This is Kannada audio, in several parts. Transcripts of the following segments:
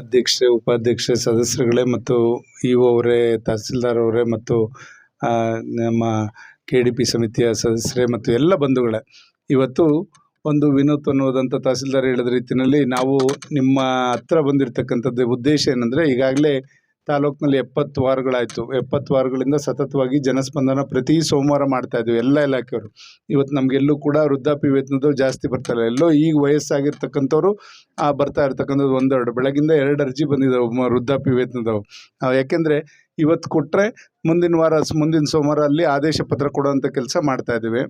ಅಧ್ಯಕ್ಷೆ, ಉಪಾಧ್ಯಕ್ಷೆ, ಸದಸ್ಯರುಗಳೇ ಮತ್ತು ಇ ಒ ಅವರೇ, ತಹಸೀಲ್ದಾರ್ ಅವರೇ ಮತ್ತು ನಮ್ಮ ಕೆ ಡಿ ಪಿ ಸಮಿತಿಯ ಸದಸ್ಯರೇ ಮತ್ತು ಎಲ್ಲ ಬಂಧುಗಳೇ. ಇವತ್ತು ಒಂದು ವಿನೂತನವಾದಂಥ ತಹಸೀಲ್ದಾರ್ ಹೇಳಿದ ರೀತಿಯಲ್ಲಿ ನಾವು ನಿಮ್ಮ ಹತ್ರ ಬಂದಿರತಕ್ಕಂಥದ್ದು ಉದ್ದೇಶ ಏನಂದರೆ ಈಗಾಗಲೇ ತಾಲೂಕಿನಲ್ಲಿ ಎಪ್ಪತ್ತು ವಾರಗಳಾಯಿತು. ಎಪ್ಪತ್ತು ವಾರಗಳಿಂದ ಸತತವಾಗಿ ಜನಸ್ಪಂದನ ಪ್ರತಿ ಸೋಮವಾರ ಮಾಡ್ತಾ ಇದ್ವಿ, ಎಲ್ಲ ಇಲಾಖೆಯವರು. ಇವತ್ತು ನಮಗೆಲ್ಲೂ ಕೂಡ ವೃದ್ಧಾಪ್ಯ ವೇತನದವ್ರು ಜಾಸ್ತಿ ಬರ್ತಾರೆ ಎಲ್ಲೋ ಈಗ ವಯಸ್ಸಾಗಿರ್ತಕ್ಕಂಥವ್ರು, ಆ ಬರ್ತಾ ಇರ್ತಕ್ಕಂಥದ್ದು ಒಂದೆರಡು. ಬೆಳಗಿಂದ ಎರಡು ಅರ್ಜಿ ಬಂದಿದ್ದಾವೆ ವೃದ್ಧಾಪ್ಯ ವೇತನದವು ಯಾಕೆಂದರೆ ಇವತ್ತು ಕೊಟ್ಟರೆ ಮುಂದಿನ ವಾರ, ಮುಂದಿನ ಸೋಮವಾರ ಅಲ್ಲಿ ಆದೇಶ ಪತ್ರ ಕೊಡುವಂಥ ಕೆಲಸ ಮಾಡ್ತಾ ಇದ್ದೀವಿ.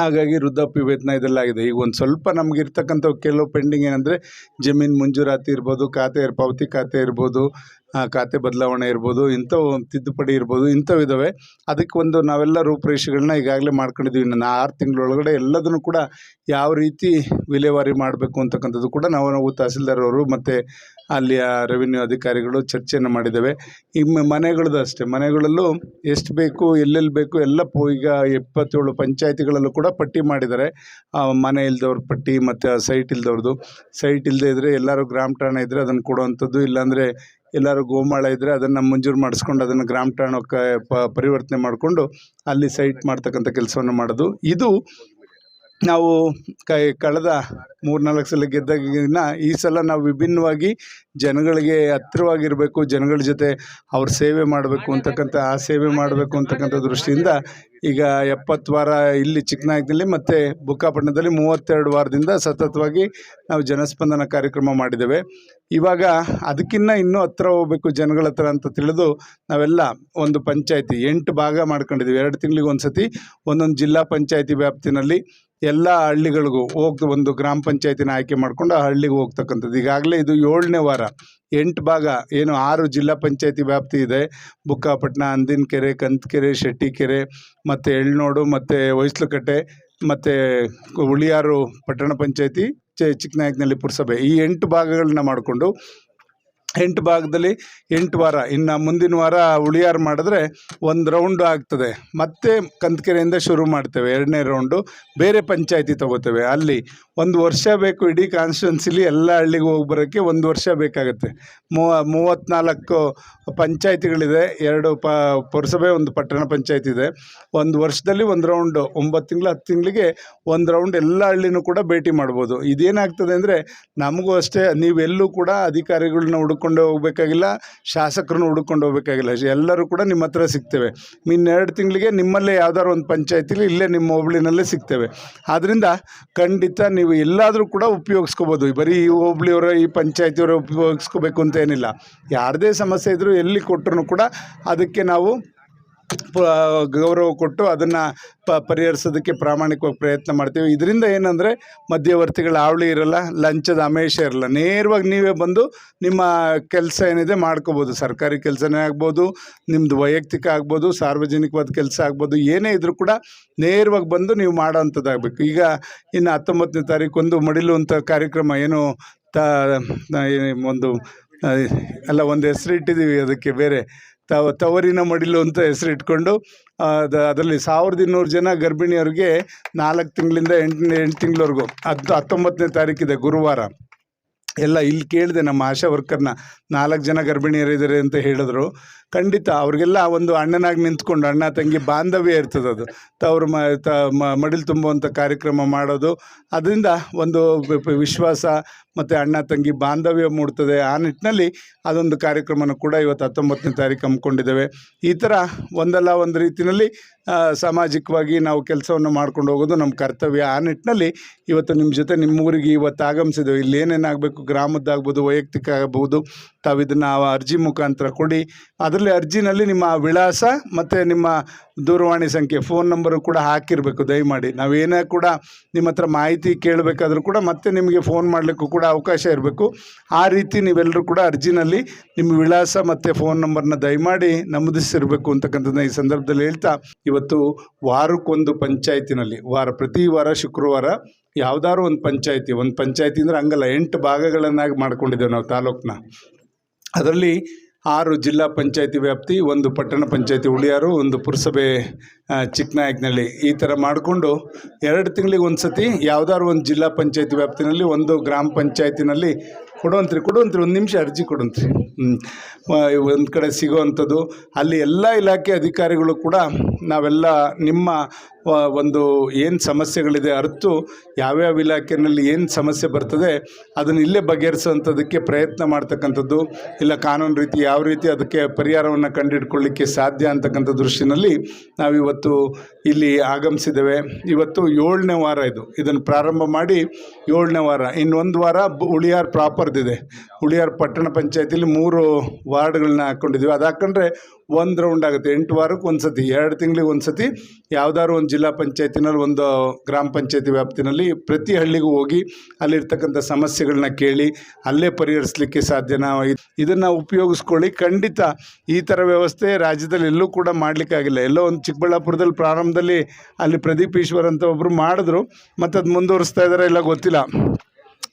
ಹಾಗಾಗಿ ವೃದ್ಧಾಪ್ಯ ವೇತನ ಇದೆಲ್ಲ ಆಗಿದೆ ಈಗ ಒಂದು ಸ್ವಲ್ಪ ನಮ್ಗೆ ಇರ್ತಕ್ಕಂಥ ಕೆಲವು ಪೆಂಡಿಂಗ್ ಏನಂದರೆ ಜಮೀನು ಮಂಜೂರಾತಿ ಇರ್ಬೋದು, ಖಾತೆ, ಪಾವತಿ ಖಾತೆ ಇರ್ಬೋದು ಖಾತೆ ಬದಲಾವಣೆ ಇರ್ಬೋದು, ಇಂಥವು ತಿದ್ದುಪಡಿ ಇರ್ಬೋದು, ಇಂಥವು ಅದಕ್ಕೆ ಒಂದು ನಾವೆಲ್ಲ ರೂಪುರೇಷೆಗಳನ್ನ ಈಗಾಗಲೇ ಮಾಡ್ಕೊಂಡಿದ್ದೀವಿ ಇನ್ನು ಆರು ತಿಂಗಳೊಳಗಡೆ ಎಲ್ಲದನ್ನು ಕೂಡ ಯಾವ ರೀತಿ ವಿಲೇವಾರಿ ಮಾಡಬೇಕು ಅಂತಕ್ಕಂಥದ್ದು ಕೂಡ ನಾವು ನಾವು ತಹಸೀಲ್ದಾರವರು ಮತ್ತು ಅಲ್ಲಿಯ ರೆವಿನ್ಯೂ ಅಧಿಕಾರಿಗಳು ಚರ್ಚೆಯನ್ನು ಮಾಡಿದ್ದಾವೆ. ಈ ಮನೆಗಳದ್ದು ಅಷ್ಟೇ. ಮನೆಗಳಲ್ಲೂ ಎಷ್ಟು ಬೇಕು, ಎಲ್ಲೆಲ್ಲಿ ಬೇಕು, ಎಲ್ಲ ಈಗ ಎಪ್ಪತ್ತೇಳು ಪಂಚಾಯತಿಗಳಲ್ಲೂ ಕೂಡ ಪಟ್ಟಿ ಮಾಡಿದ್ದಾರೆ. ಮನೆ ಇಲ್ದವ್ರ ಪಟ್ಟಿ ಮತ್ತು ಸೈಟ್ ಇಲ್ದವ್ರದ್ದು. ಸೈಟ್ ಇಲ್ಲದೆ ಇದ್ದರೆ ಎಲ್ಲರೂ ಗ್ರಾಮ ಠಾಣೆ ಇದ್ದರೆ ಅದನ್ನು ಕೊಡುವಂಥದ್ದು. ಇಲ್ಲಾಂದರೆ ಎಲ್ಲರೂ ಗೋಮಾಳ ಇದ್ದರೆ ಅದನ್ನು ಮಂಜೂರು ಮಾಡಿಸ್ಕೊಂಡು ಅದನ್ನು ಗ್ರಾಮ ಠಾಣಕ್ಕೆ ಪರಿವರ್ತನೆ ಮಾಡಿಕೊಂಡು ಅಲ್ಲಿ ಸೈಟ್ ಮಾಡ್ತಕ್ಕಂಥ ಕೆಲಸವನ್ನು ಮಾಡೋದು. ಇದು ನಾವು ಕೈ ಕಳೆದ ಮೂರ್ನಾಲ್ಕು ಸಲ ಗೆದ್ದಾಗಿನ ಈ ಸಲ ನಾವು ವಿಭಿನ್ನವಾಗಿ ಜನಗಳಿಗೆ ಹತ್ತಿರವಾಗಿರಬೇಕು, ಜನಗಳ ಜೊತೆ ಅವ್ರ ಸೇವೆ ಮಾಡಬೇಕು ಅಂತಕ್ಕಂಥ, ಆ ಸೇವೆ ಮಾಡಬೇಕು ಅಂತಕ್ಕಂಥ ದೃಷ್ಟಿಯಿಂದ ಈಗ ಎಪ್ಪತ್ತು ವಾರ ಇಲ್ಲಿ ಚಿಕ್ಕನಾಯಕದಲ್ಲಿ ಮತ್ತು ಬುಕ್ಕಾಪಟ್ಟಣದಲ್ಲಿ ಮೂವತ್ತೆರಡು ವಾರದಿಂದ ಸತತವಾಗಿ ನಾವು ಜನಸ್ಪಂದನ ಕಾರ್ಯಕ್ರಮ ಮಾಡಿದ್ದೇವೆ. ಇವಾಗ ಅದಕ್ಕಿಂತ ಇನ್ನೂ ಹತ್ರ ಹೋಗ್ಬೇಕು ಜನಗಳ ಹತ್ರ ಅಂತ ತಿಳಿದು ನಾವೆಲ್ಲ ಒಂದು ಪಂಚಾಯಿತಿ ಎಂಟು ಭಾಗ ಮಾಡ್ಕೊಂಡಿದ್ದೀವಿ. ಎರಡು ತಿಂಗಳಿಗೆ ಒಂದು ಸತಿ ಒಂದೊಂದು ಜಿಲ್ಲಾ ಪಂಚಾಯಿತಿ ವ್ಯಾಪ್ತಿನಲ್ಲಿ ಎಲ್ಲ ಹಳ್ಳಿಗಳಿಗೂ ಹೋಗ್ ಒಂದು ಗ್ರಾಮ ಪಂಚಾಯತಿನ ಆಯ್ಕೆ ಮಾಡಿಕೊಂಡು ಆ ಹಳ್ಳಿಗೆ ಹೋಗ್ತಕ್ಕಂಥದ್ದು. ಈಗಾಗಲೇ ಇದು ಏಳನೇ ವಾರ, ಎಂಟು ಭಾಗ, ಏನು ಆರು ಜಿಲ್ಲಾ ಪಂಚಾಯತಿ ವ್ಯಾಪ್ತಿ ಇದೆ. ಬುಕ್ಕಾಪಟ್ಟಣ, ಅಂದಿನಕೆರೆ ಕಂತಕೆರೆ ಶೆಟ್ಟಿಕೆರೆ, ಮತ್ತು ಎಳ್ನೋಡು, ಮತ್ತು ಹೊಯ್ಸ್ಲುಕಟ್ಟೆ ಮತ್ತು ಹುಳಿಯಾರು ಪಟ್ಟಣ ಪಂಚಾಯತಿ ಚಿಕ್ಕನಾಯಕನಲ್ಲಿ ಪುರಸಭೆ. ಈ ಎಂಟು ಭಾಗಗಳನ್ನ ಮಾಡಿಕೊಂಡು ಎಂಟು ಭಾಗದಲ್ಲಿ ಎಂಟು ವಾರ. ಇನ್ನು ಮುಂದಿನ ವಾರ ಉಳಿಯಾರು ಮಾಡಿದ್ರೆ ಒಂದು ರೌಂಡು ಆಗ್ತದೆ. ಮತ್ತೆ ಕಂತಕೆರೆಯಿಂದ ಶುರು ಮಾಡ್ತೇವೆ, ಎರಡನೇ ರೌಂಡು ಬೇರೆ ಪಂಚಾಯತಿ ತಗೋತೇವೆ. ಅಲ್ಲಿ ಒಂದು ವರ್ಷ ಬೇಕು ಇಡೀ ಕಾನ್ಸ್ಟಿಟ್ಯೂನ್ಸಿಲಿ ಎಲ್ಲ ಹಳ್ಳಿಗೆ ಹೋಗಿ ಬರೋಕ್ಕೆ ಒಂದು ವರ್ಷ ಬೇಕಾಗುತ್ತೆ. ಮೂವ ಮೂವತ್ತ್ನಾಲ್ಕು ಪಂಚಾಯತಿಗಳಿದೆ. ಎರಡು ಪ, ಪುರಸಭೆ, ಒಂದು ಪಟ್ಟಣ ಪಂಚಾಯತಿ ಇದೆ. ಒಂದು ವರ್ಷದಲ್ಲಿ ಒಂದು ರೌಂಡು ಒಂಬತ್ತು ತಿಂಗಳು, ಹತ್ತು ತಿಂಗಳಿಗೆ ಒಂದು ರೌಂಡ್ ಎಲ್ಲ ಹಳ್ಳಿನೂ ಕೂಡ ಭೇಟಿ ಮಾಡ್ಬೋದು. ಇದೇನಾಗ್ತದೆ ಅಂದರೆ ನಮಗೂ ಅಷ್ಟೇ, ನೀವೆಲ್ಲೂ ಕೂಡ ಅಧಿಕಾರಿಗಳನ್ನ ಹುಡುಕೊಂಡು ಹೋಗಬೇಕಾಗಿಲ್ಲ, ಶಾಸಕರನ್ನು ಹುಡುಕೊಂಡು ಹೋಗಬೇಕಾಗಿಲ್ಲ. ಎಲ್ಲರೂ ಕೂಡ ನಿಮ್ಮ ಹತ್ರ ಸಿಗ್ತೇವೆ. ಇನ್ನೆರಡು ತಿಂಗಳಿಗೆ ನಿಮ್ಮಲ್ಲೇ ಯಾವ್ದಾದ್ರು ಒಂದು ಪಂಚಾಯತಿಲಿ ಇಲ್ಲೇ ನಿಮ್ಮ ಹೋಬಳಿನಲ್ಲೇ ಸಿಗ್ತೇವೆ. ಆದ್ದರಿಂದ ಖಂಡಿತ ನೀವು ಎಲ್ಲಾದರೂ ಕೂಡ ಉಪಯೋಗಿಸ್ಕೋಬೋದು. ಬರೀ ಈ ಹೋಬಳಿಯವರ, ಈ ಪಂಚಾಯತಿಯವರ ಉಪಯೋಗಿಸ್ಕೋಬೇಕು ಅಂತ ಏನಿಲ್ಲ. ಯಾರದೇ ಸಮಸ್ಯೆ ಇದ್ದರೂ ಎಲ್ಲಿ ಕೊಟ್ಟರು ಕೂಡ ಅದಕ್ಕೆ ನಾವು ಗೌರವ ಕೊಟ್ಟು ಅದನ್ನು ಪ, ಪರಿಹರಿಸೋದಕ್ಕೆ ಪ್ರಾಮಾಣಿಕವಾಗಿ ಪ್ರಯತ್ನ ಮಾಡ್ತೀವಿ. ಇದರಿಂದ ಏನಂದರೆ ಮಧ್ಯವರ್ತಿಗಳ ಹಾವಳಿ ಇರಲ್ಲ, ಲಂಚದ ಆಮೇಶ ಇರಲ್ಲ. ನೇರವಾಗಿ ನೀವೇ ಬಂದು ನಿಮ್ಮ ಕೆಲಸ ಏನಿದೆ ಮಾಡ್ಕೋಬೋದು. ಸರ್ಕಾರಿ ಕೆಲಸನೇ ಆಗ್ಬೋದು ನಿಮ್ಮದು ವೈಯಕ್ತಿಕ ಆಗ್ಬೋದು, ಸಾರ್ವಜನಿಕವಾದ ಕೆಲಸ ಆಗ್ಬೋದು, ಏನೇ ಇದ್ರೂ ಕೂಡ ನೇರವಾಗಿ ಬಂದು ನೀವು ಮಾಡೋವಂಥದ್ದಾಗಬೇಕು ಈಗ ಇನ್ನು ಹತ್ತೊಂಬತ್ತನೇ ತಾರೀಕು ಒಂದು ಮಡಿಲು ಅಂತ ಕಾರ್ಯಕ್ರಮ ಏನು ತ ಒಂದು ಅಲ್ಲ, ಒಂದು ಹೆಸರು ಇಟ್ಟಿದ್ದೀವಿ ಅದಕ್ಕೆ ಬೇರೆ. ತವ ತವರಿನ ಮಡಿಲು ಅಂತ ಹೆಸರಿಟ್ಕೊಂಡು ಅದು ಅದರಲ್ಲಿ ಸಾವಿರದ ಇನ್ನೂರು ಜನ ಗರ್ಭಿಣಿಯವ್ರಿಗೆ ನಾಲ್ಕು ತಿಂಗಳಿಂದ ಎಂಟು ಎಂಟು ತಿಂಗಳವರೆಗೂ, ಹತ್ತು, ಹತ್ತೊಂಬತ್ತನೇ ತಾರೀಕಿದೆ ಗುರುವಾರ. ಎಲ್ಲ ಇಲ್ಲಿ ಕೇಳಿದೆ ನಮ್ಮ ಆಶಾ ವರ್ಕರ್ನ, ನಾಲ್ಕು ಜನ ಗರ್ಭಿಣಿಯರಿದ್ದಾರೆ ಅಂತ ಹೇಳಿದ್ರು. ಖಂಡಿತ ಅವ್ರಿಗೆಲ್ಲ ಒಂದು ಅಣ್ಣನಾಗಿ ನಿಂತ್ಕೊಂಡು ಅಣ್ಣ ತಂಗಿ ಬಾಂಧವ್ಯ ಇರ್ತದೆ ಅದು. ತವ್ರ ಮ, ತ ಮ- ಮಡಿಲು ತುಂಬುವಂಥ ಕಾರ್ಯಕ್ರಮ ಮಾಡೋದು, ಅದರಿಂದ ಒಂದು ವಿಶ್ವಾಸ ಮತ್ತು ಅಣ್ಣ ತಂಗಿ ಬಾಂಧವ್ಯ ಮೂಡ್ತದೆ. ಆ ನಿಟ್ಟಿನಲ್ಲಿ ಅದೊಂದು ಕಾರ್ಯಕ್ರಮನ ಕೂಡ ಇವತ್ತು ಹತ್ತೊಂಬತ್ತನೇ ತಾರೀಕು ಹಮ್ಮಿಕೊಂಡಿದ್ದೇವೆ. ಈ ಥರ ಒಂದಲ್ಲ ಒಂದು ರೀತಿಯಲ್ಲಿ ಸಾಮಾಜಿಕವಾಗಿ ನಾವು ಕೆಲಸವನ್ನು ಮಾಡ್ಕೊಂಡು ಹೋಗೋದು ನಮ್ಮ ಕರ್ತವ್ಯ. ಆ ನಿಟ್ಟಿನಲ್ಲಿ ಇವತ್ತು ನಿಮ್ಮ ಜೊತೆ ನಿಮ್ಮ ಊರಿಗೆ ಇವತ್ತು ಆಗಮಿಸಿದ್ದೇವೆ. ಇಲ್ಲಿ ಏನೇನಾಗಬೇಕು, ಗ್ರಾಮದ್ದಾಗ್ಬೋದು, ವೈಯಕ್ತಿಕ ಆಗ್ಬೋದು ತಾವು ಇದನ್ನು ಅರ್ಜಿ ಮುಖಾಂತರ ಕೊಡಿ. ಅದರಲ್ಲಿ ಅರ್ಜಿನಲ್ಲಿ ನಿಮ್ಮ ವಿಳಾಸ ಮತ್ತು ನಿಮ್ಮ ದೂರವಾಣಿ ಸಂಖ್ಯೆ ಫೋನ್ ನಂಬರು ಕೂಡ ಹಾಕಿರಬೇಕು ದಯಮಾಡಿ. ನಾವೇನೇ ಕೂಡ ನಿಮ್ಮ ಹತ್ರ ಮಾಹಿತಿ ಕೇಳಬೇಕಾದ್ರೂ ಕೂಡ ಮತ್ತೆ ನಿಮಗೆ ಫೋನ್ ಮಾಡಲಿಕ್ಕೂ ಕೂಡ ಅವಕಾಶ ಇರಬೇಕು. ಆ ರೀತಿ ನೀವೆಲ್ಲರೂ ಕೂಡ ಅರ್ಜಿನಲ್ಲಿ ನಿಮ್ಮ ವಿಳಾಸ ಮತ್ತು ಫೋನ್ ನಂಬರ್ನ ದಯಮಾಡಿ ನಮೂದಿಸಿರಬೇಕು ಅಂತಕ್ಕಂಥದ್ದನ್ನ ಈ ಸಂದರ್ಭದಲ್ಲಿ ಹೇಳ್ತಾ, ಇವತ್ತು ವಾರಕ್ಕೊಂದು ಪಂಚಾಯತಿನಲ್ಲಿ, ವಾರ ಪ್ರತಿ ವಾರ ಶುಕ್ರವಾರ ಯಾವುದಾದ್ರು ಒಂದು ಪಂಚಾಯತಿ ಒಂದು ಪಂಚಾಯತಿ ಅಂದರೆ ಹಂಗಲ್ಲ, ಎಂಟು ಭಾಗಗಳನ್ನಾಗಿ ಮಾಡ್ಕೊಂಡಿದ್ದೇವೆ ನಾವು ತಾಲೂಕನ್ನ ಅದರಲ್ಲಿ ಆರು ಜಿಲ್ಲಾ ಪಂಚಾಯಿತಿ ವ್ಯಾಪ್ತಿ, ಒಂದು ಪಟ್ಟಣ ಪಂಚಾಯಿತಿ ಉಳಿಯಾರು ಒಂದು ಪುರಸಭೆ ಚಿಕ್ಕನಾಯಕನಹಳ್ಳಿ. ಈ ಥರ ಮಾಡಿಕೊಂಡು ಎರಡು ತಿಂಗಳಿಗೆ ಒಂದು ಸತಿ ಯಾವ್ದಾದ್ರು ಒಂದು ಜಿಲ್ಲಾ ಪಂಚಾಯಿತಿ ವ್ಯಾಪ್ತಿನಲ್ಲಿ, ಒಂದು ಗ್ರಾಮ ಪಂಚಾಯತಿನಲ್ಲಿ ಕೊಡುವಂತ್ರಿ ಕೊಡುವಂತ್ರಿ, ಒಂದು ನಿಮಿಷ ಅರ್ಜಿ ಕೊಡುವಂತ್ರಿ. ಒಂದು ಕಡೆ ಸಿಗೋವಂಥದ್ದು. ಅಲ್ಲಿ ಎಲ್ಲ ಇಲಾಖೆ ಅಧಿಕಾರಿಗಳು ಕೂಡ ನಾವೆಲ್ಲ ನಿಮ್ಮ ಒಂದು ಏನು ಸಮಸ್ಯೆಗಳಿದೆ ಅರ್ತು ಯಾವ್ಯಾವ ಇಲಾಖೆಯಲ್ಲಿ ಏನು ಸಮಸ್ಯೆ ಬರ್ತದೆ ಅದನ್ನು ಇಲ್ಲೇ ಬಗೆಹರಿಸುವಂಥದ್ದಕ್ಕೆ ಪ್ರಯತ್ನ ಮಾಡ್ತಕ್ಕಂಥದ್ದು, ಇಲ್ಲ ಕಾನೂನು ರೀತಿ ಯಾವ ರೀತಿ ಅದಕ್ಕೆ ಪರಿಹಾರವನ್ನು ಕಂಡುಹಿಡ್ಕೊಳ್ಳಿಕ್ಕೆ ಸಾಧ್ಯ ಅಂತಕ್ಕಂಥ ದೃಷ್ಟಿನಲ್ಲಿ ನಾವಿವತ್ತು ಇಲ್ಲಿ ಆಗಮಿಸಿದ್ದೇವೆ. ಇವತ್ತು ಏಳನೇ ವಾರ ಇದು. ಇದನ್ನು ಪ್ರಾರಂಭ ಮಾಡಿ ಏಳನೇ ವಾರ. ಇನ್ನೊಂದು ವಾರ ಉಳಿಯಾರ್ ಪ್ರಾಪರ್ದಿದೆ ಉಳಿಯಾರ್ ಪಟ್ಟಣ ಪಂಚಾಯತಿಲಿ ಮೂರು ವಾರ್ಡ್ಗಳನ್ನ ಹಾಕ್ಕೊಂಡಿದ್ದೀವಿ ಅದು ಹಾಕೊಂಡ್ರೆ ಒಂದು ರೌಂಡ್ ಆಗುತ್ತೆ. ಎಂಟು ವಾರಕ್ಕೆ ಒಂದು ಸತಿ ಎರಡು ತಿಂಗಳಿಗೆ ಒಂದು ಸತಿ ಯಾವ್ದಾದ್ರು ಒಂದು ಜಿಲ್ಲಾ ಪಂಚಾಯತಿನಲ್ಲಿ ಒಂದು ಗ್ರಾಮ ಪಂಚಾಯತಿ ವ್ಯಾಪ್ತಿನಲ್ಲಿ ಪ್ರತಿ ಹಳ್ಳಿಗೂ ಹೋಗಿ ಅಲ್ಲಿರ್ತಕ್ಕಂಥ ಸಮಸ್ಯೆಗಳನ್ನ ಕೇಳಿ ಅಲ್ಲೇ ಪರಿಹರಿಸಲಿಕ್ಕೆ ಸಾಧ್ಯನಾ? ಇದನ್ನು ಉಪಯೋಗಿಸ್ಕೊಳ್ಳಿ. ಖಂಡಿತ ಈ ಥರ ವ್ಯವಸ್ಥೆ ರಾಜ್ಯದಲ್ಲಿ ಎಲ್ಲೂ ಕೂಡ ಮಾಡಲಿಕ್ಕಾಗಿಲ್ಲ ಎಲ್ಲೋ ಒಂದು ಚಿಕ್ಕಬಳ್ಳಾಪುರದಲ್ಲಿ ಪ್ರಾರಂಭದಲ್ಲಿ ಅಲ್ಲಿ ಪ್ರದೀಪ್ ಈಶ್ವರ್ ಅಂತ ಒಬ್ಬರು ಮಾಡಿದ್ರು. ಮತ್ತು ಅದು ಮುಂದುವರಿಸ್ತಾ ಇದ್ದಾರೆ ಇಲ್ಲ ಗೊತ್ತಿಲ್ಲ.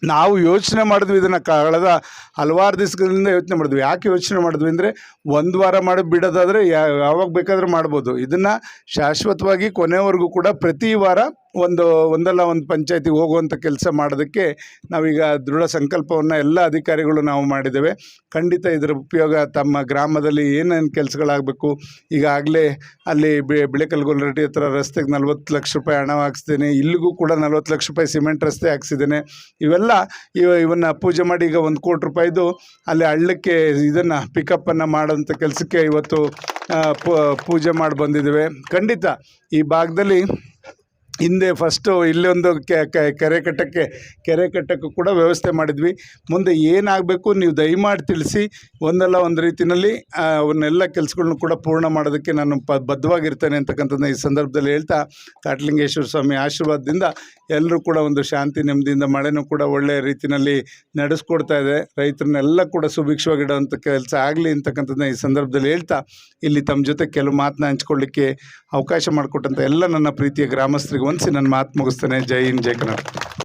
ನಾವು ಯೋಚನೆ ಮಾಡಿದ್ವಿ ಇದನ್ನು ಕಳೆದ ಹಲವಾರು ದಿವಸಗಳಿಂದ ಯೋಚನೆ ಮಾಡಿದ್ವಿ. ಯಾಕೆ ಯೋಚನೆ ಮಾಡಿದ್ವಿ ಅಂದರೆ ಒಂದು ವಾರ ಮಾಡಿ ಬಿಡೋದಾದರೆ ಯಾವಾಗ ಬೇಕಾದರೂ ಮಾಡ್ಬೋದು. ಇದನ್ನು ಶಾಶ್ವತವಾಗಿ ಕೊನೆವರೆಗೂ ಕೂಡ ಪ್ರತಿ ವಾರ ಒಂದು, ಒಂದಲ್ಲ ಒಂದು ಪಂಚಾಯತಿಗೆ ಹೋಗುವಂಥ ಕೆಲಸ ಮಾಡೋದಕ್ಕೆ ನಾವೀಗ ದೃಢ ಸಂಕಲ್ಪವನ್ನು ಎಲ್ಲ ಅಧಿಕಾರಿಗಳು ನಾವು ಮಾಡಿದ್ದೇವೆ. ಖಂಡಿತ ಇದರ ಉಪಯೋಗ ತಮ್ಮ ಗ್ರಾಮದಲ್ಲಿ ಏನೇನು ಕೆಲಸಗಳಾಗಬೇಕು ಈಗಾಗಲೇ ಅಲ್ಲಿ ಬಿಳೆಕಲ್ಗೊಲ್ಲರಟ್ಟಿ ಹತ್ರ ರಸ್ತೆಗೆ ನಲ್ವತ್ತು ಲಕ್ಷ ರೂಪಾಯಿ ಹಣ ಹಾಕ್ಸಿದ್ದೇನೆ ಇಲ್ಲಿಗೂ ಕೂಡ ನಲ್ವತ್ತು ಲಕ್ಷ ರೂಪಾಯಿ ಸಿಮೆಂಟ್ ರಸ್ತೆ ಹಾಕ್ಸಿದ್ದೇನೆ. ಇವೆಲ್ಲ ಇವ, ಇವನ್ನು ಪೂಜೆ ಮಾಡಿ ಈಗ ಒಂದು ಕೋಟಿ ರೂಪಾಯಿದು ಅಲ್ಲಿ ಹಳ್ಳಕ್ಕೆ ಇದನ್ನು ಪಿಕಪ್ಪನ್ನು ಮಾಡೋಂಥ ಕೆಲಸಕ್ಕೆ ಇವತ್ತು ಪೂಜೆ ಮಾಡಿ ಬಂದಿದ್ದೇವೆ. ಖಂಡಿತ ಈ ಭಾಗದಲ್ಲಿ ಹಿಂದೆ ಫಸ್ಟು ಇಲ್ಲೊಂದು ಕೆರೆ ಕಟ್ಟಕ್ಕೆ, ಕೆರೆ ಕಟ್ಟಕ್ಕೂ ಕೂಡ ವ್ಯವಸ್ಥೆ ಮಾಡಿದ್ವಿ. ಮುಂದೆ ಏನಾಗಬೇಕು ನೀವು ದಯಮಾಡಿ ತಿಳಿಸಿ, ಒಂದಲ್ಲ ಒಂದು ರೀತಿಯಲ್ಲಿ ಅವನ್ನೆಲ್ಲ ಕೆಲಸಗಳ್ನು ಕೂಡ ಪೂರ್ಣ ಮಾಡೋದಕ್ಕೆ ನಾನು ಪ ಬದ್ಧವಾಗಿರ್ತೇನೆ ಅಂತಕ್ಕಂಥದ್ದು ಈ ಸಂದರ್ಭದಲ್ಲಿ ಹೇಳ್ತಾ, ಕಾಟ್ಲಿಂಗೇಶ್ವರ ಸ್ವಾಮಿ ಆಶೀರ್ವಾದದಿಂದ ಎಲ್ಲರೂ ಕೂಡ ಒಂದು ಶಾಂತಿ, ನೆಮ್ಮದಿಯಿಂದ ಮಳೆನೂ ಕೂಡ ಒಳ್ಳೆಯ ರೀತಿಯಲ್ಲಿ ನಡೆಸ್ಕೊಡ್ತಾ ಇದೆ. ರೈತರನ್ನೆಲ್ಲ ಕೂಡ ಸುಭಿಕ್ಷವಾಗಿಡೋವಂಥ ಕೆಲಸ ಆಗಲಿ ಅಂತಕ್ಕಂಥದ್ದನ್ನ ಈ ಸಂದರ್ಭದಲ್ಲಿ ಹೇಳ್ತಾ, ಇಲ್ಲಿ ತಮ್ಮ ಜೊತೆ ಕೆಲವು ಮಾತನ್ನ ಹಂಚ್ಕೊಳ್ಳಿಕ್ಕೆ ಅವಕಾಶ ಮಾಡಿಕೊಟ್ಟಂಥ ಎಲ್ಲ ನನ್ನ ಪ್ರೀತಿಯ ಗ್ರಾಮಸ್ಥರಿಗೆ ಹೊಂದಿಸಿ ನನ್ನ ಮಾತು ಮುಗಿಸ್ತೇನೆ. ಜೈ ಹಿಂದ್ ಜೈ ಕರ್ನಾಟಕ.